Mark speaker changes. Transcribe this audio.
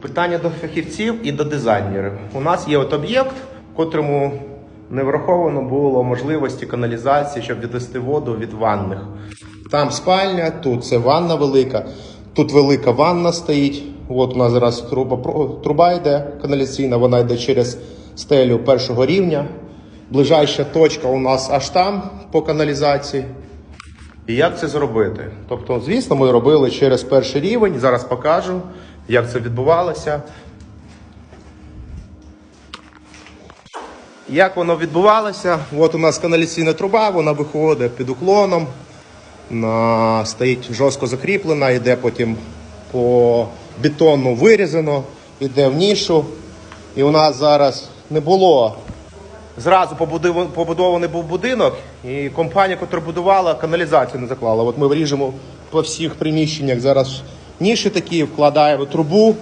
Speaker 1: Питання до фахівців і до дизайнерів. У нас є от об'єкт, в котрому не враховано було можливості каналізації, щоб відвести воду від ванних. Там спальня, тут це ванна велика, тут велика ванна стоїть. От у нас зараз труба, труба йде каналізаційна, вона йде через стелю першого рівня. Ближайша точка у нас аж там по каналізації. І як це зробити? Тобто, звісно, ми робили через перший рівень. Зараз покажу, як це відбувалося. Як воно відбувалося? От у нас каналізаційна труба, вона виходить під уклоном, на, стоїть жорстко закріплена, йде потім по бетону вирізано, йде в нішу. І у нас зараз не було Зразу побудований був будинок, і компанія, яка будувала, каналізацію не заклала. От ми ріжемо по всіх приміщеннях зараз ніші такі, вкладаємо трубу.